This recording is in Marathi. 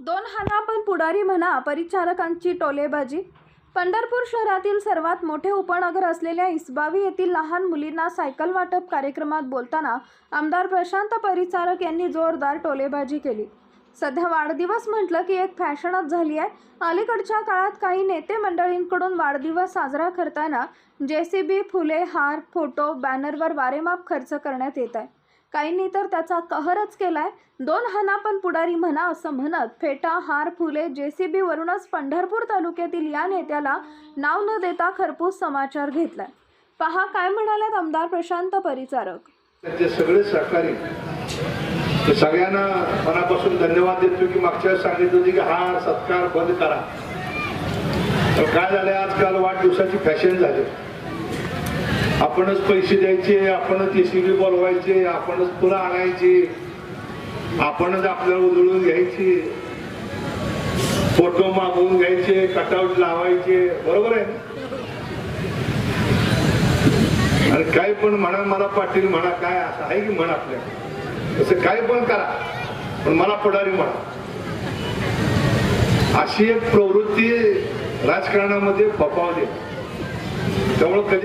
दोन हाना पण पुढारी म्हणा परिचारकांची टोलेबाजी. पंढरपूर शहरातील सर्वात मोठे उपनगर असलेल्या इसबावी येथील लहान मुलींना सायकल वाटप कार्यक्रमात बोलताना आमदार प्रशांत परिचारक यांनी जोरदार टोलेबाजी केली. सध्या वाढदिवस म्हटलं की एक फॅशनच झाली आहे. अलीकडच्या काळात काही नेते मंडळींकडून वाढदिवस साजरा करताना जे सी बी फुले हार फोटो बॅनरवर वारेमाप खर्च करण्यात येत आहे. काहींनी तर त्याचा कहरच केलाय. दोन हाना पण पुढारी म्हणा असं म्हणत फेटा हार फुले जेसीबीवरूनच पंढरपूर तालुक्यातील या नेत्याला नाव न देता खरपूस समाचार घेतलाय. पहा काय म्हणाल्यात आमदार प्रशांत परिचारक. त्यांचे सगळे सहकारी. सगळ्यांना मनापासून धन्यवाद देतो की मागच्या वेळेस सांगितलं होती की हा सत्कार बंद करा. तर काय झालंय? आजकाल वाढदिवसाची फॅशन झाली. आपणच पैसे द्यायचे आपणच एसीबी बोलवायचे आपणच फुलं आणायची आपणच आपल्याला उधळून घ्यायची फोटो मागवून घ्यायचे कटआउट लावायचे बरोबर आहे आणि काय पण म्हणा मला पाटील म्हणा काय असं आहे की म्हणा आपल्या? तसं काय पण करा पण मला पडारी म्हणा. अशी एक प्रवृत्ती राजकारणामध्ये फोपावली त्यामुळे कधी